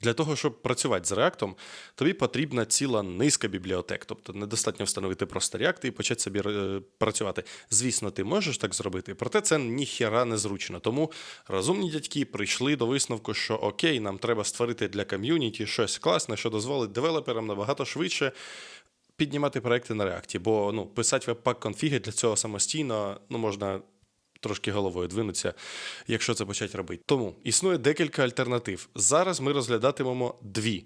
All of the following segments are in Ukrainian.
Для того, щоб працювати з React, тобі потрібна ціла низка бібліотек. Тобто недостатньо встановити просто React і почати собі е, працювати. Звісно, ти можеш так зробити, проте це ніхіра не зручно. Тому розумні дядьки прийшли до висновку, що окей, нам треба створити для ком'юніті щось класне, що дозволить девелоперам набагато швидше піднімати проекти на React. Бо ну, писати веб-пак конфіги для цього самостійно ну, можна трошки головою двинутися, якщо це почати робити. Тому існує декілька альтернатив. Зараз ми розглядатимемо дві: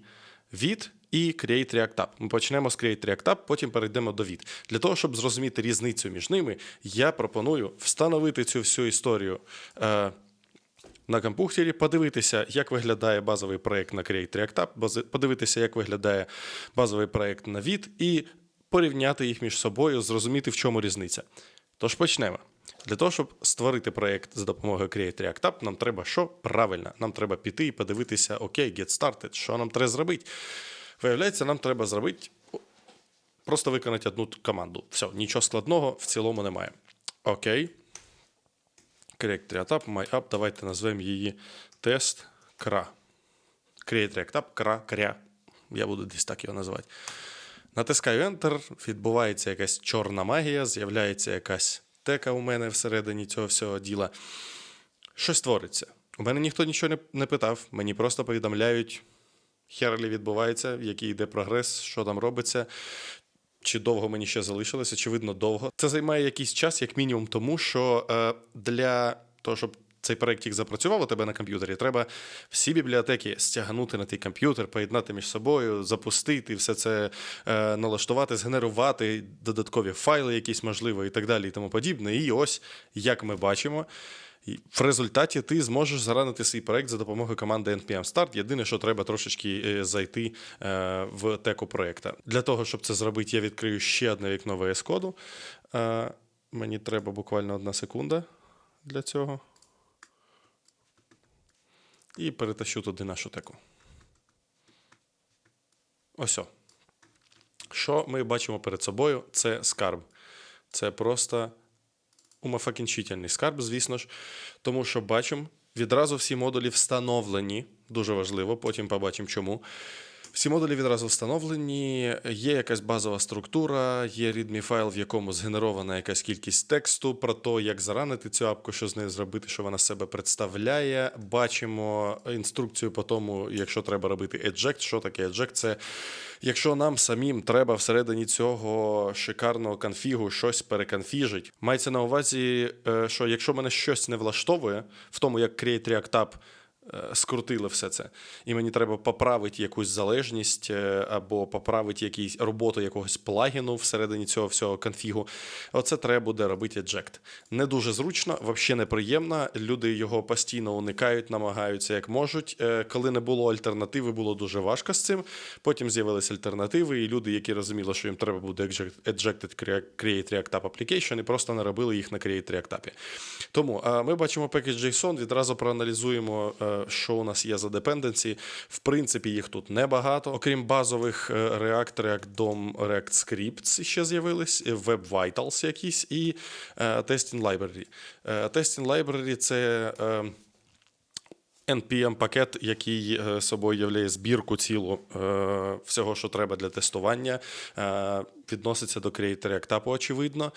від і Create React App. Ми почнемо з Create React App, потім перейдемо до від. Для того, щоб зрозуміти різницю між ними, я пропоную встановити цю всю історію. Е, на компухтері, подивитися, як виглядає базовий проєкт на Create React App, подивитися, як виглядає базовий проєкт на від, і порівняти їх між собою, зрозуміти, в чому різниця. Тож почнемо. Для того, щоб створити проєкт за допомогою Create React App, нам треба що? Правильно, нам треба піти і подивитися, окей, get started, що нам треба зробити. Виявляється, нам треба зробити просто виконати одну команду. Все, нічого складного в цілому немає. Окей. Create React App, my app, давайте назвемо її тест кра. Create React App, кра, кря. Я буду десь так його називати. Натискаю Enter, відбувається якась чорна магія, з'являється якась тека у мене всередині цього всього діла. Щось твориться. У мене ніхто нічого не, питав, мені просто повідомляють, херлі відбувається, який йде прогрес, що там робиться. Чи довго мені ще залишилось? Очевидно, довго. Це займає якийсь час, як мінімум, тому що е, для того, щоб цей проект проєктик запрацював у тебе на комп'ютері, треба всі бібліотеки стягнути на твій комп'ютер, поєднати між собою, запустити, все це е, налаштувати, згенерувати додаткові файли, якісь можливо, і так далі, і тому подібне. І ось, як ми бачимо, і в результаті ти зможеш заранити свій проект за допомогою команди npm start. Єдине, що треба трошечки е, зайти е, в теку проекта. Для того, щоб це зробити, я відкрию ще одне вікно VS коду. Е, Мені треба буквально одна секунда для цього. І перетащу туди нашу теку. Ось. Що ми бачимо перед собою? Це скарб. Це просто умофакінчительний скарб, звісно ж, тому що бачимо, відразу всі модулі встановлені. Дуже важливо, потім побачимо чому. Всі модулі відразу встановлені, є якась базова структура, є readme файл, в якому згенерована якась кількість тексту про те, як заранити цю апку, що з нею зробити, що вона себе представляє. Бачимо інструкцію по тому, якщо треба робити eject. Що таке eject? Це якщо нам самим треба всередині цього шикарного конфігу щось переконфіжить. Мається на увазі, е, що якщо мене щось не влаштовує в тому, як Create React App скрутили все це, і мені треба поправити якусь залежність е, або поправити якийсь роботу якогось плагіну всередині цього всього конфігу. Оце треба буде робити eject. Не дуже зручно, взагалі неприємно. Люди його постійно уникають, намагаються як можуть. Е, Коли не було альтернативи, було дуже важко з цим. Потім з'явилися альтернативи, і люди, які розуміли, що їм треба буде eject- ejected Create React App Application, і просто не робили їх на Create React App. Тому ми бачимо package.json, відразу проаналізуємо, е, що у нас є за депенденції. В принципі, їх тут небагато. Окрім базових е, React, React DOM, React Scripts ще з'явились, е, Web Vitals якісь і е, Testing Library. Testing Library – це. NPM пакет, який собою являє збірку цілу всього, що треба для тестування, відноситься до Create React App, очевидно.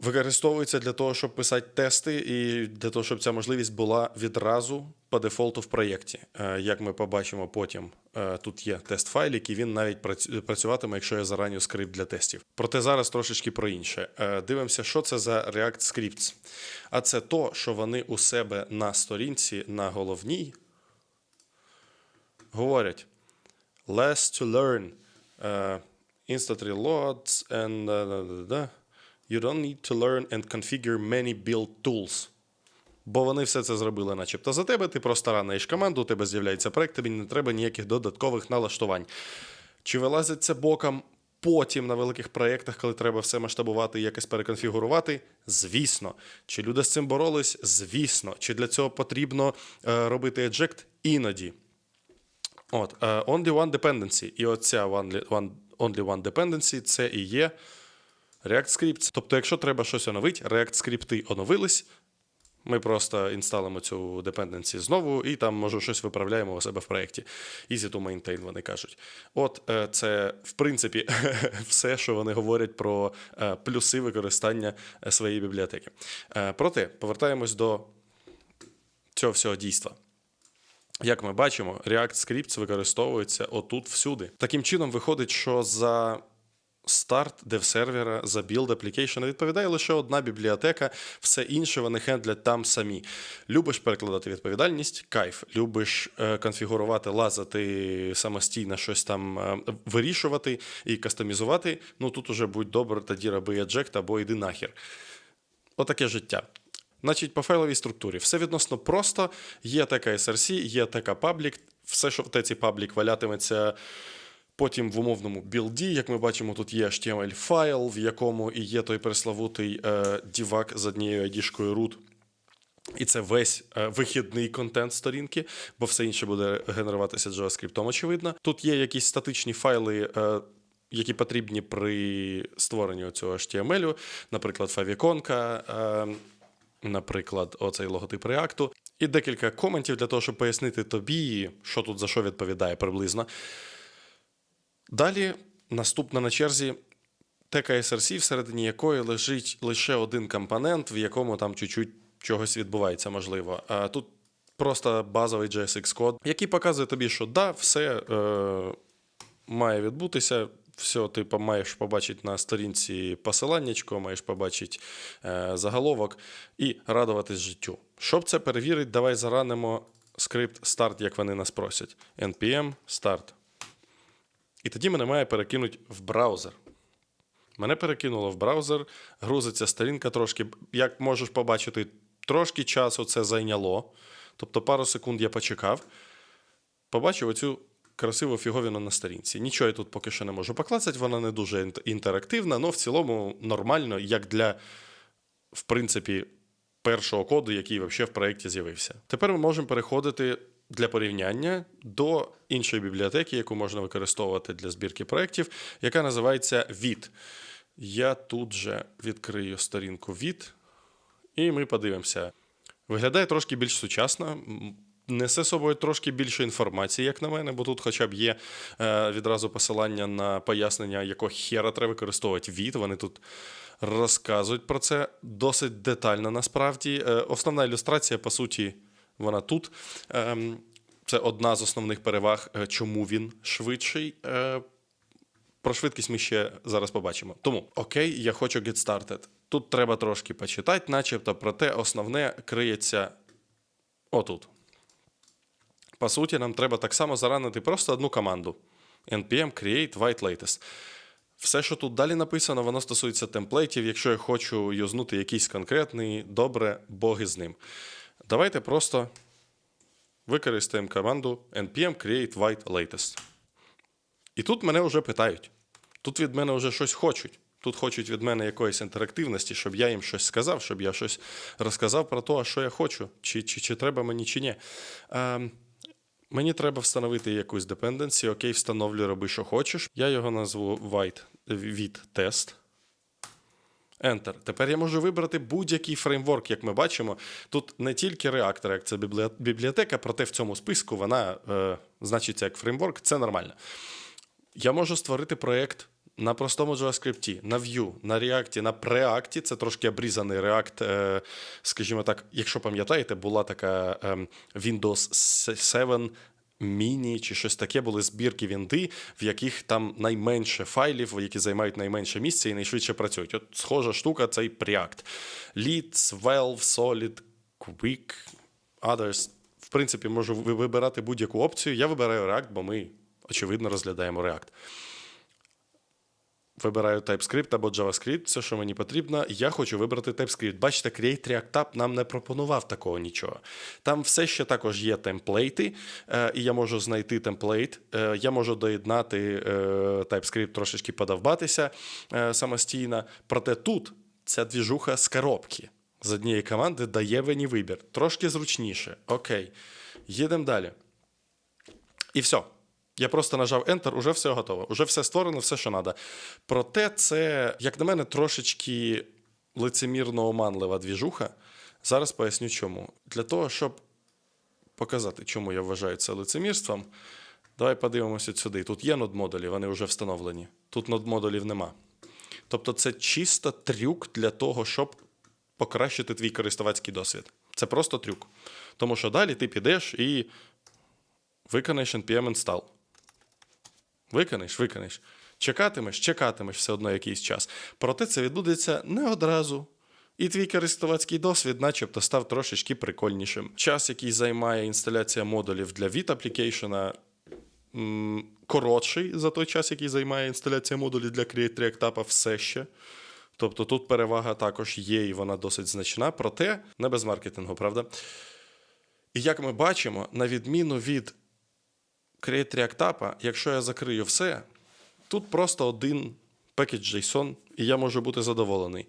Використовується для того, щоб писати тести, і для того, щоб ця можливість була відразу по дефолту в проєкті. Е, Як ми побачимо потім, е, тут є тест файлик, і він навіть працюватиме, якщо я зараню скрипт для тестів. Проте зараз трошечки про інше. Е, Дивимося, що це за React Scripts. А це то, що вони у себе на сторінці на головній говорять less to learn, uh, instantly loads, and. You don't need to learn and configure many build tools. Бо вони все це зробили, начебто за тебе. Ти просто раниш команду, у тебе з'являється проект, тобі не треба ніяких додаткових налаштувань. Чи вилазить це боком потім на великих проєктах, коли треба все масштабувати і якось переконфігурувати? Звісно. Чи люди з цим боролись? Звісно. Чи для цього потрібно е, робити eject? Іноді. От, е, only one dependency. І оця one, one, only one dependency це і є React Scripts. Тобто, якщо треба щось оновити, React скрипти оновились, Ми просто інсталимо цю dependency знову, і там, може, щось виправляємо у себе в проєкті. Easy to maintain, вони кажуть. От е, це, в принципі, все, що вони говорять про е, плюси використання е, своєї бібліотеки. Проте, повертаємось до цього всього дійства. Як ми бачимо, React Scripts використовується отут всюди. Таким чином, виходить, що за старт дев-сервера, за build application відповідає лише одна бібліотека, все інше вони хендлять там самі. Любиш перекладати відповідальність, кайф. Любиш е, конфігурувати, лазити самостійно, щось там е, вирішувати і кастомізувати. Ну тут уже будь добре, тоді роби eject або йди нахер. Отаке життя. Значить, по файловій структурі все відносно просто. Є така SRC, є така паблік. Все, що в теці паблік валятиметься потім в умовному білді. Як ми бачимо, тут є HTML-файл, в якому і є той пресловутий е, дівак з однією ID-шкою root. І це весь е, вихідний контент сторінки, бо все інше буде генеруватися JavaScript, очевидно. Тут є якісь статичні файли. Е, які потрібні при створенні цього HTML, наприклад, фавіконка, е, наприклад, оцей логотип React. І декілька коментів для того, щоб пояснити тобі, що тут за що відповідає приблизно. Далі наступна на черзі TKSRC, всередині якої лежить лише один компонент, в якому там чуть-чуть чогось відбувається, можливо. А тут просто базовий JSX код, який показує тобі, що да, все е, має відбутися. Все, ти маєш побачити на сторінці посиланнячко, маєш побачити е, заголовок і радуватись життю. Щоб це перевірити, давай заранимо скрипт start, як вони нас просять. npm start. І тоді мене має перекинути в браузер. Мене перекинуло в браузер, грузиться сторінка трошки. Як можеш побачити, трошки часу це зайняло. Тобто пару секунд я почекав, побачив оцю красиву фіговіну на сторінці. Нічого я тут поки що не можу поклацати, вона не дуже інтерактивна, але в цілому нормально, як для, в принципі, першого коду, який взагалі в проєкті з'явився. Тепер ми можемо переходити для порівняння до іншої бібліотеки, яку можна використовувати для збірки проєктів, яка називається VIT. Я тут же відкрию сторінку VIT, і ми подивимося. Виглядає трошки більш сучасно. Несе собою трошки більше інформації, як на мене, бо тут хоча б є е, відразу посилання на пояснення, якого хера треба використовувати від. Вони тут розказують про це досить детально насправді. Е, основна ілюстрація, по суті, вона тут. Ем, це одна з основних переваг, е, чому він швидший. Е, про швидкість ми ще зараз побачимо. Тому окей, я хочу get started. Тут треба трошки почитати, начебто, проте основне криється отут. По суті, нам треба так само заранити просто одну команду: npm create white latest. Все, що тут далі написано, воно стосується темплейтів. Якщо я хочу юзнути якийсь конкретний, добре, боги з ним. Давайте просто використаємо команду npm create white latest. І тут мене вже питають. Тут від мене вже щось хочуть. Тут хочуть від мене якоїсь інтерактивності, щоб я їм щось сказав, щоб я щось розказав про те, що я хочу, чи, чи, чи треба мені, чи ні. Ем, мені треба встановити якусь dependency, окей, встановлю, роби, що хочеш. Я його назву white від тест. Enter. Тепер я можу вибрати будь-який фреймворк, як ми бачимо. Тут не тільки React, React це бібліотека, проте в цьому списку вона е, значиться як фреймворк, це нормально. Я можу створити проєкт на простому JavaScript, на Vue, на React, на Preact. Це трошки обрізаний React. е, Скажімо так, якщо пам'ятаєте, була така ем, Windows 7 Міні чи щось таке були збірки вінди, в яких там найменше файлів, які займають найменше місця і найшвидше працюють. От схожа штука цей Preact. Lead, Valve, Solid, Quick, Others. В принципі, можу вибирати будь-яку опцію. Я вибираю React, бо ми, очевидно, розглядаємо React. Вибираю TypeScript або JavaScript, все, що мені потрібно. Я хочу вибрати TypeScript. Бачите, Create React App нам не пропонував такого нічого. Там все ще також є темплейти, е, і я можу знайти темплейт. Е, я можу доєднати е, TypeScript, трошечки подовбатися самостійно. Проте тут ця двіжуха з коробки. З однієї команди дає мені вибір. Трошки зручніше. Окей. Їдемо далі. І все. Я просто нажав Enter, уже все готово. Уже все створено, все, що треба. Проте це, як на мене, трошечки лицемірно оманлива двіжуха. Зараз поясню чому. Для того, щоб показати, чому я вважаю це лицемірством, давай подивимося сюди. Тут є нод-модулі, вони вже встановлені. Тут нод-модулів нема. Тобто це чисто трюк для того, щоб покращити твій користувацький досвід. Це просто трюк. Тому що далі ти підеш і виконаєш npm install. Виконаєш, виконаєш. Чекатимеш, чекатимеш все одно якийсь час. Проте це відбудеться не одразу. І твій користувацький досвід, начебто, став трошечки прикольнішим. Час, який займає інсталяція модулів для від аплікейшена, коротший за той час, який займає інсталяція модулів для Create React App все ще. Тобто тут перевага також є, і вона досить значна, проте не без маркетингу, правда? І як ми бачимо, на відміну від Create React App, якщо я закрию все, тут просто один package JSON, і я можу бути задоволений.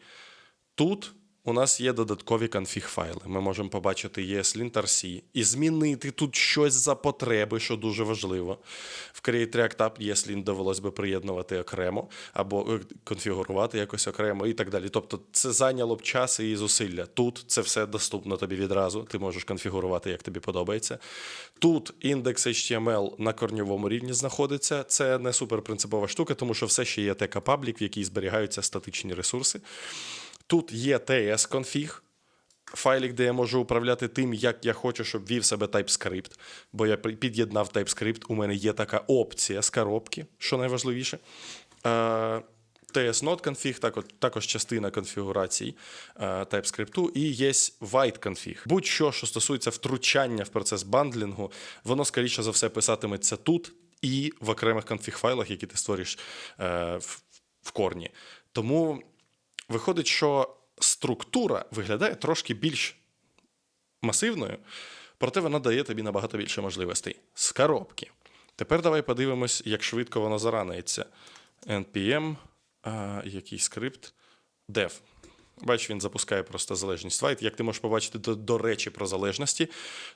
Тут у нас є додаткові конфіг-файли. Ми можемо побачити ESLint.rc і змінити тут щось за потреби, що дуже важливо. В Create React App ESLint довелось би приєднувати окремо або е, конфігурувати якось окремо і так далі. Тобто це зайняло б час і зусилля. Тут це все доступно тобі відразу. Ти можеш конфігурувати, як тобі подобається. Тут індекс HTML на корньовому рівні знаходиться. Це не суперпринципова штука, тому що все ще є TK паблік, в якій зберігаються статичні ресурси. Тут є TS-конфіг, файлик, де я можу управляти тим, як я хочу, щоб вів себе TypeScript. Бо я під'єднав TypeScript, у мене є така опція з коробки, що найважливіше. Е, TS-Node конфіг, також, також частина конфігурацій е, TypeScript, і є white конфіг. Будь-що, що стосується втручання в процес бандлінгу, воно, скоріше за все, писатиметься тут і в окремих конфіг-файлах, які ти створиш е, в корні. Тому виходить, що структура виглядає трошки більш масивною, проте вона дає тобі набагато більше можливостей з коробки. Тепер давай подивимось, як швидко воно заранується. npm, а, який скрипт, dev. Бач, він запускає просто залежність White. Як ти можеш побачити, до, до речі, про залежності,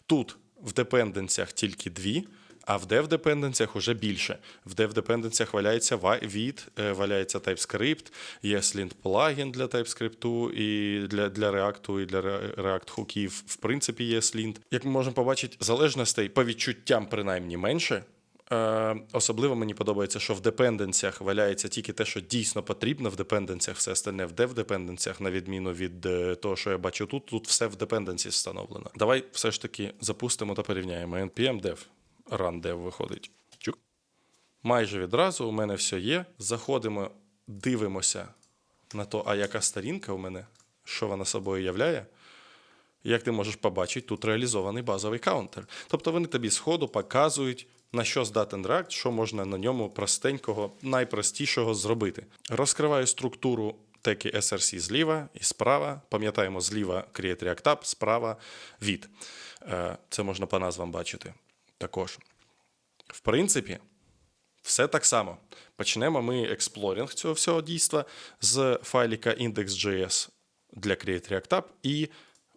тут в депенденціях тільки дві, а в dev депенденціях уже більше. В dev депенденціях валяється ва- від, е, валяється TypeScript, є Slint плагін для TypeScript і для, для React, і для Re- React хуків. В принципі, є Slint. Як ми можемо побачити, залежностей по відчуттям принаймні менше. Е, особливо мені подобається, що в депенденціях валяється тільки те, що дійсно потрібно в депенденціях, все остальне в dev-депенденціях, на відміну від е, того, що я бачу тут. Тут все в депенденції встановлено. Давай все ж таки запустимо та порівняємо. npm dev, dev виходить. Чук. Майже відразу у мене все є. Заходимо, дивимося на то, а яка сторінка у мене, що вона собою являє. Як ти можеш побачити, тут реалізований базовий каунтер. Тобто вони тобі сходу показують, на що здатен React, що можна на ньому простенького, найпростішого зробити. Розкриваю структуру теки SRC зліва і справа. Пам'ятаємо, зліва Create React App, справа від. Е, Це можна по назвам бачити також. В принципі, все так само. Почнемо ми експлорінг цього всього дійства з файліка index.js для Create React App і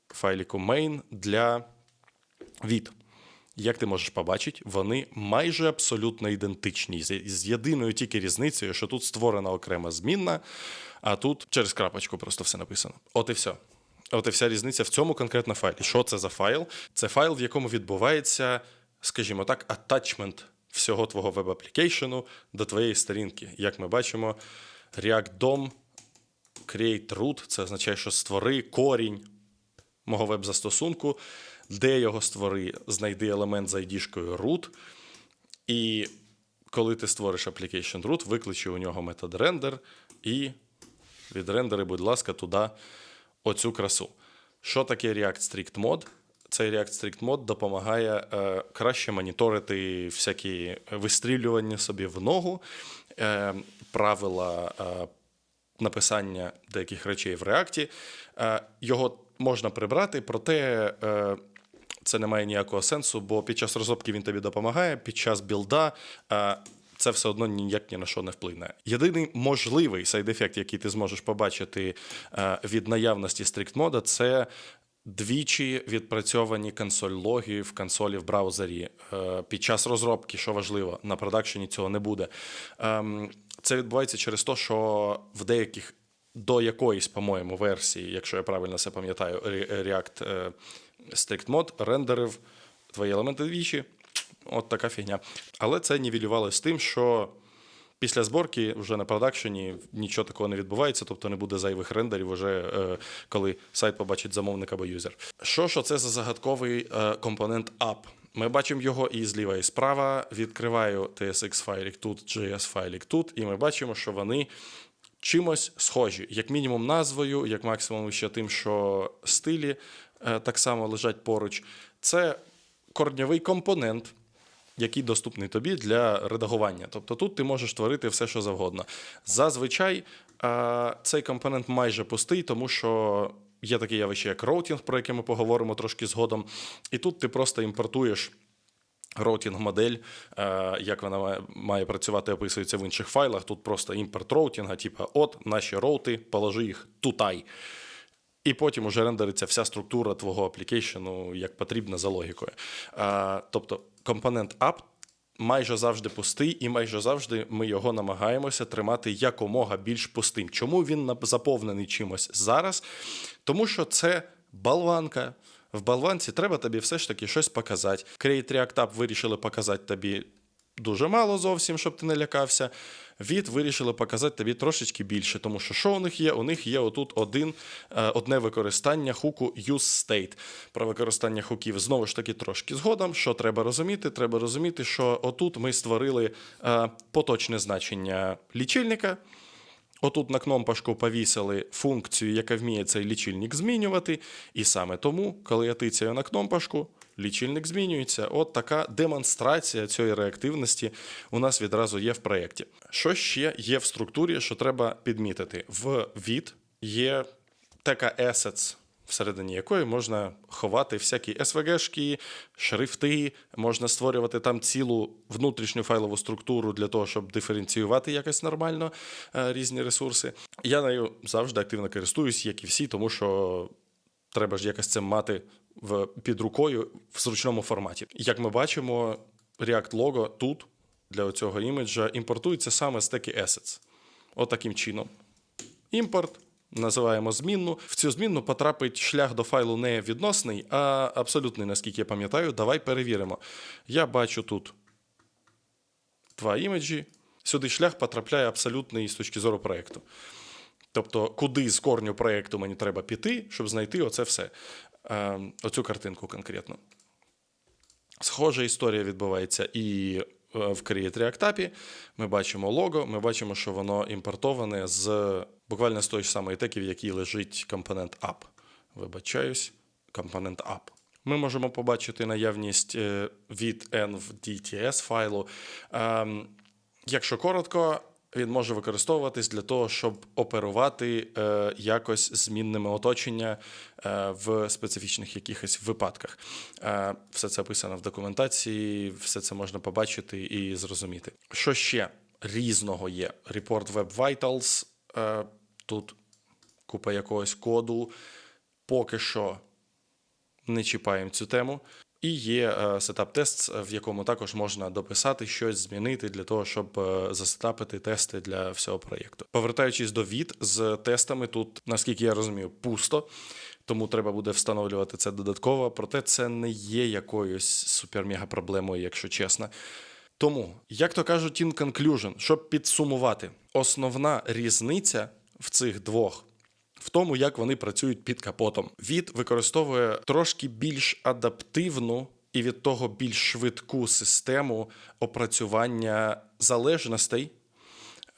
файліку main для від. Як ти можеш побачити, вони майже абсолютно ідентичні, з єдиною тільки різницею, що тут створена окрема змінна, а тут через крапочку просто все написано. От і все. От і вся різниця в цьому конкретно файлі. Що це за файл? Це файл, в якому відбувається, скажімо так, атачмент всього твого веб-аплікейшену до твоєї сторінки. Як ми бачимо, React DOM, create root, це означає, що створи корінь мого веб-застосунку, де його створи, знайди елемент з ID-шкою root, і коли ти створиш application root, викличе у нього метод render і відрендери, будь ласка, туди оцю красу. Що таке React Strict Mode? Цей React Strict Mode допомагає е, краще моніторити всякі вистрілювання собі в ногу, е, правила е, написання деяких речей в React. Е, Його можна прибрати, проте е, це не має ніякого сенсу, бо під час розробки він тобі допомагає, під час білда. е, Це все одно ніяк ні на що не вплине. Єдиний можливий сайд-ефект, який ти зможеш побачити е, від наявності стрикт мода, це двічі відпрацьовані консоль-логи в консолі в браузері е, під час розробки, що важливо, на продакшені цього не буде. Ем, Це відбувається через те, що в деяких до якоїсь, по-моєму, версії, якщо я правильно все пам'ятаю, React е, Strict Mode рендерив твої елементи двічі. От така фігня. Але це нівелювало з тим, що після зборки вже на продакшені нічого такого не відбувається, тобто не буде зайвих рендерів, уже е, коли сайт побачить замовник або юзер. Що ж це за загадковий е, компонент app? Ми бачимо його і зліва, і справа. Відкриваю TSX файлік тут, JS файлік тут, і ми бачимо, що вони чимось схожі, як мінімум назвою, як максимум ще тим, що стилі е, так само лежать поруч. Це корньовий компонент, який доступний тобі для редагування. Тобто тут ти можеш творити все, що завгодно. Зазвичай е, цей компонент майже пустий, тому що. Є таке явище, як роутінг, про яке ми поговоримо трошки згодом. І тут ти просто імпортуєш роутінг-модель, е, як вона має, працювати, описується в інших файлах. Тут просто імпорт роутінга, типу, от наші роути, положи їх тутай. І потім уже рендериться вся структура твого аплікейшену як потрібно за логікою. Е, тобто компонент app майже завжди пустий, і майже завжди ми його намагаємося тримати якомога більш пустим. Чому він заповнений чимось зараз? Тому що це болванка. В болванці треба тобі все ж таки щось показати. Create React App вирішили показати тобі дуже мало зовсім, щоб ти не лякався. Від вирішили показати тобі трошечки більше, тому що що у них є? У них є отут один, е, одне використання хуку use state. Про використання хуків знову ж таки трошки згодом. Що треба розуміти? Треба розуміти, що отут ми створили е, поточне значення лічильника. Отут на кнопочку повісили функцію, яка вміє цей лічильник змінювати. І саме тому, коли я тицяю на кнопочку, лічильник змінюється. От така демонстрація цієї реактивності у нас відразу є в проєкті. Що ще є в структурі, що треба підмітити? В від є така assets, всередині якої можна ховати всякі SVG-шки, шрифти, можна створювати там цілу внутрішню файлову структуру для того, щоб диференціювати якось нормально е, різні ресурси. Я нею завжди активно користуюсь, як і всі, тому що треба ж якось це мати в, під рукою в зручному форматі. Як ми бачимо, React Logo тут для цього іміджа імпортується саме з теки assets. Отаким чином. Імпорт. Називаємо змінну. В цю змінну потрапить шлях до файлу не відносний, а абсолютний, наскільки я пам'ятаю. Давай перевіримо. Я бачу тут два імеджі. Сюди шлях потрапляє абсолютний з точки зору проєкту. Тобто, куди з корню проєкту мені треба піти, щоб знайти оце все. Е, оцю картинку конкретно. Схожа історія відбувається і е, в Create React App. Ми бачимо лого, ми бачимо, що воно імпортоване з буквально з тої ж самої теки, в якій лежить компонент app. Вибачаюсь, компонент app. Ми можемо побачити наявність е, від env DTS файлу. Ем, Якщо коротко, він може використовуватись для того, щоб оперувати е, якось змінними оточення е, в специфічних якихось випадках. Е, все це описано в документації, все це можна побачити і зрозуміти. Що ще різного є? Report Web Vitals. Е, тут купа якогось коду. Поки що не чіпаємо цю тему. І є сетап-тест, в якому також можна дописати щось, змінити для того, щоб е, засетапити тести для всього проєкту. Повертаючись до від з тестами, тут, наскільки я розумію, пусто, тому треба буде встановлювати це додатково. Проте це не є якоюсь супер-мега проблемою, якщо чесно. Тому, як то кажуть, in conclusion, щоб підсумувати, основна різниця в цих двох в тому, як вони працюють під капотом. Від використовує трошки більш адаптивну і від того більш швидку систему опрацювання залежностей.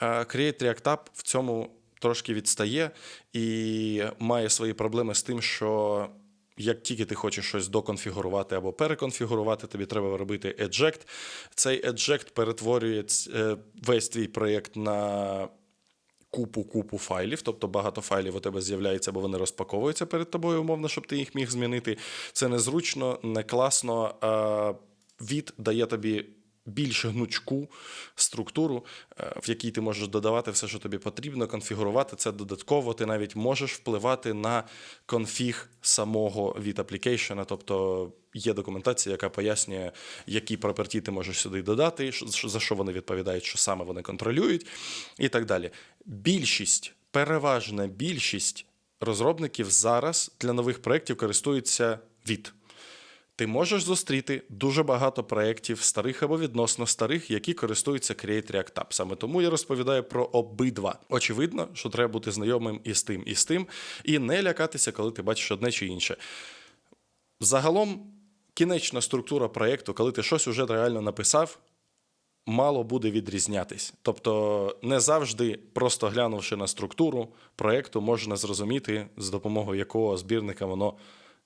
Е, Create React App в цьому трошки відстає і має свої проблеми з тим, що як тільки ти хочеш щось доконфігурувати або переконфігурувати, тобі треба робити eject. Цей eject перетворює е, весь твій проєкт на купу-купу файлів, тобто багато файлів у тебе з'являється, бо вони розпаковуються перед тобою, умовно, щоб ти їх міг змінити. Це незручно, не класно. Від дає тобі більш гнучку структуру, е, в якій ти можеш додавати все, що тобі потрібно, конфігурувати це додатково. Ти навіть можеш впливати на конфіг самого від аплікейшена, тобто є документація, яка пояснює, які проперті ти можеш сюди додати, за що вони відповідають, що саме вони контролюють, і так далі. Більшість переважна більшість розробників зараз для нових проєктів користуються від. Ти можеш зустріти дуже багато проєктів старих або відносно старих, які користуються Create React App. Саме тому я розповідаю про обидва. Очевидно, що треба бути знайомим із тим, і з тим, і не лякатися, коли ти бачиш одне чи інше. Загалом, кінечна структура проєкту, коли ти щось уже реально написав, мало буде відрізнятись. Тобто, не завжди, просто глянувши на структуру проєкту, можна зрозуміти, з допомогою якого збірника воно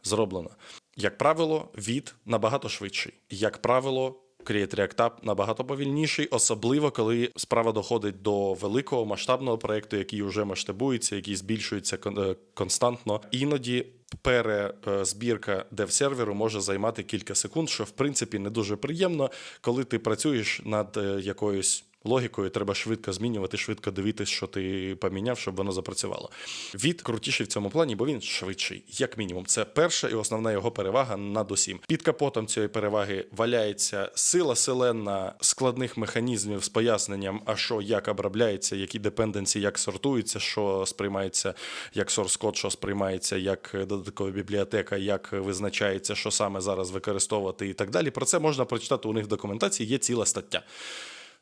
зроблено. Як правило, від набагато швидший. Як правило, Create React App набагато повільніший, особливо коли справа доходить до великого масштабного проєкту, який вже масштабується, який збільшується е, константно. Іноді перезбірка дев-серверу може займати кілька секунд, що в принципі не дуже приємно, коли ти працюєш над е, якоюсь. Логікою треба швидко змінювати, швидко дивитись, що ти поміняв, щоб воно запрацювало. Від крутіший в цьому плані, бо він швидший, як мінімум. Це перша і основна його перевага над усім. Під капотом цієї переваги валяється сила селена складних механізмів з поясненням, а що як обробляється, які депенденції, як сортуються, що сприймається як код, що сприймається як додаткова бібліотека, як визначається, що саме зараз використовувати, і так далі. Про це можна прочитати у них в документації. Є ціла стаття.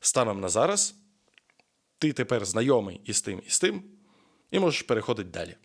Станом на зараз ти тепер знайомий із тим і з тим, і можеш переходити далі.